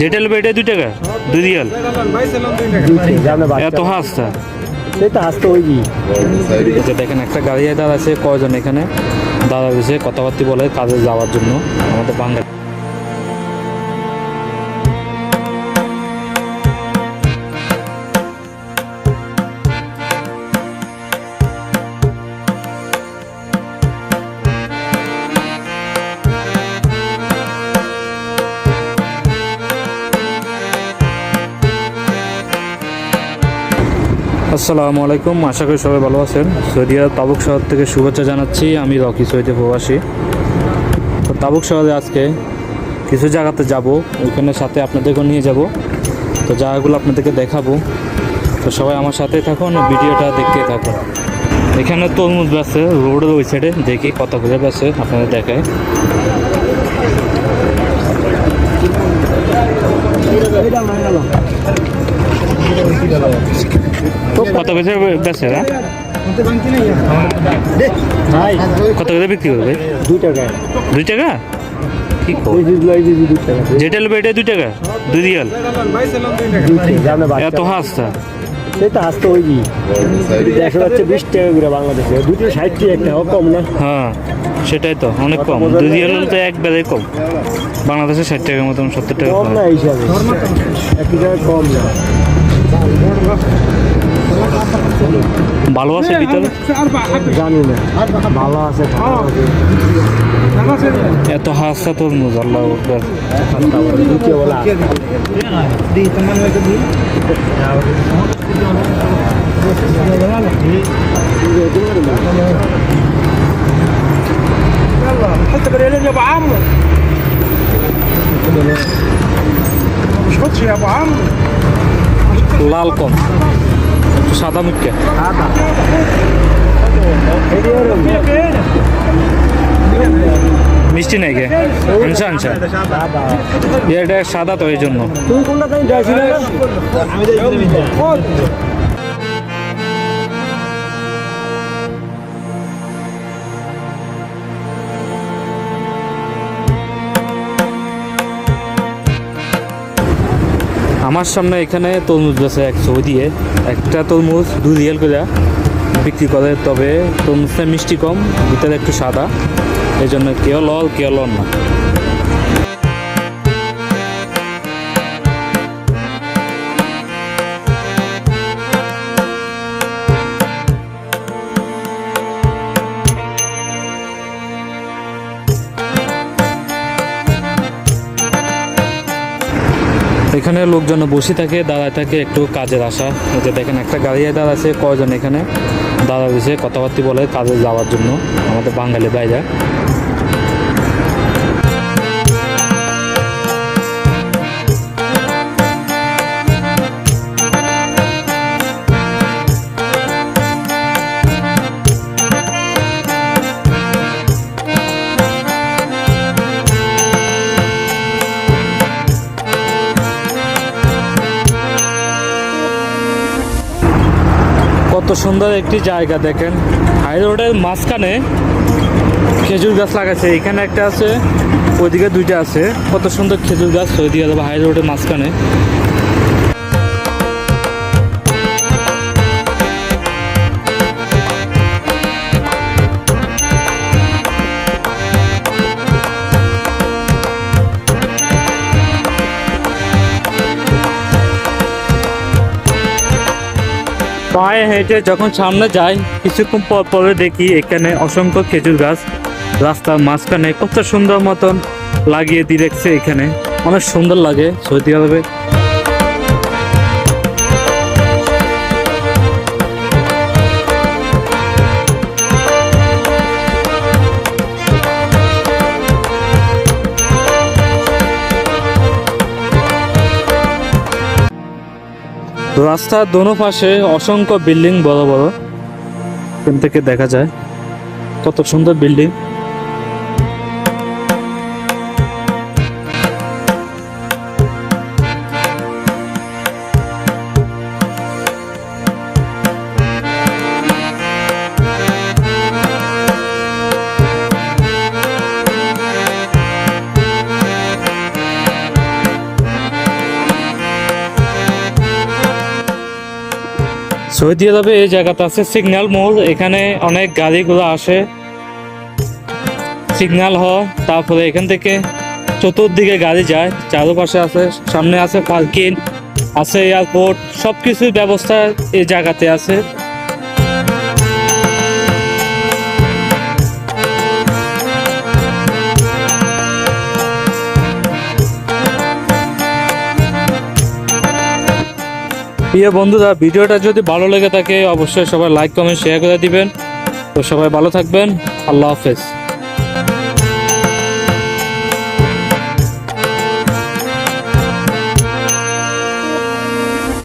যেটা বেটে দুই টাকা? দুই রিয়াল এত হাসতা সেটা হাসতে ওই দেখেন একটা গাড়ি দাঁড়াচ্ছে কয়জন এখানে? দাঁড়াচ্ছে কথাবার্তা বলে কাজে যাওয়ার জন্য আমাদের বাঙালি আসসালামু আলাইকুম, আশা করি সবাই ভালো আছেন। সৌদিয়া তাবুক শহর থেকে শুভেচ্ছা জানাচ্ছি, আমি রকি সৌদি প্রবাসী। তো তাবুক শহরে আজকে কিছু জায়গাতে যাব ওইখানে সাথে আপনাদেরকেও নিয়ে যাব। তো জায়গাগুলো আপনাদেরকে দেখাবো। তো সবাই আমার সাথে থাকুন, ভিডিওটা দেখতে থাকুন। এখানে তরমুজ বেছে রোডের ওই সাইডে দেখি কত করে বেছে আপনাদের দেখায় কত করে বেছে হ্যাঁ কত করে বিক্রি করবে দুই দুই টাকা? দুই টাকা। যেটা এটা দুই টাকা দুই রিয়াল এত হাসতা ওই কি দেখা যাচ্ছে বিশ টাকা করে বাংলাদেশে। দুটো ষাট টাকা একটা কম না? হ্যাঁ সেটাই তো অনেক কম। দুই রিয়াল তো কম। বাংলাদেশে ষাট টাকার মতন সত্তর টাকা কম। না হিসাবে। জায়গায় কম না। ভালো আছে ভিতরে জানি না ভালো আছে খারাপ আছে এত হাসতা তরমুজ আল্লাহ আকবার। দ্বিতীয় বলা حتى بالليل يا ابو عمرو مش خدش يا ابو عمرو লাল কম একটু সাদা মুখকে। মিষ্টি নাই কে? আনসা আনসা এটা সাদা তো এই জন্য। আমার সামনে এখানে তরমুজ আছে একশো দিয়ে একটা তরমুজ দু রিয়াল করে বিক্রি করে, তবে তরমুজটা মিষ্টি কম, ভিতরে একটু সাদা। এই জন্য কেউ লল, কেউ লন না। এখানে লোকজন বসে থাকে, দাঁড়ায় থাকে একটু কাজের আশা। যে দেখেন, একটা গাড়ি দাঁড়াচ্ছে কয়জন এখানে? দাঁড়া দিয়েছে কথাবার্তা বলে কাজে যাওয়ার জন্য, আমাদের বাঙালি বাইরা সুন্দর একটি জায়গা দেখেন। হাই রোডের মাঝখানে খেজুর গাছ লাগাচ্ছে এখানে একটা আছে, ওইদিকে দুইটা আছে। কত সুন্দর খেজুর গাছ সৌদি আরব হাই রোডের মাঝখানে। পায়ে হেঁটে যখন সামনে যাই, কিছুক্ষণ পর পরে দেখি এখানে অসংখ্য খেজুর গাছ। রাস্তার মাঝখানে কত সুন্দর মতন লাগিয়ে দিয়ে রেখেছে এখানে। অনেক সুন্দর লাগে সৌদি আরবে রাস্তার দোনো পাশে অসংখ্য বিল্ডিং বড় বড়। এখান থেকে দেখা যায় কত সুন্দর বিল্ডিং। সৌদি আরবে এই জায়গাতে আছে সিগন্যাল মোড়, এখানে অনেক গাড়িগুলো আসে। সিগন্যাল হয়, তারপরে এখান থেকে চতুর্দিকে গাড়ি যায়, চারোপাশে আছে, সামনে আছে পার্কিং, আছে এয়ারপোর্ট সব কিছুর ব্যবস্থা এই জায়গাতে আছে। প্রিয় বন্ধুরা, ভিডিওটা যদি ভালো লেগে থাকে, অবশ্যই সবাই লাইক কমেন্ট শেয়ার করে দিবেন। তো সবাই ভালো থাকবেন। আল্লাহ হাফেজ।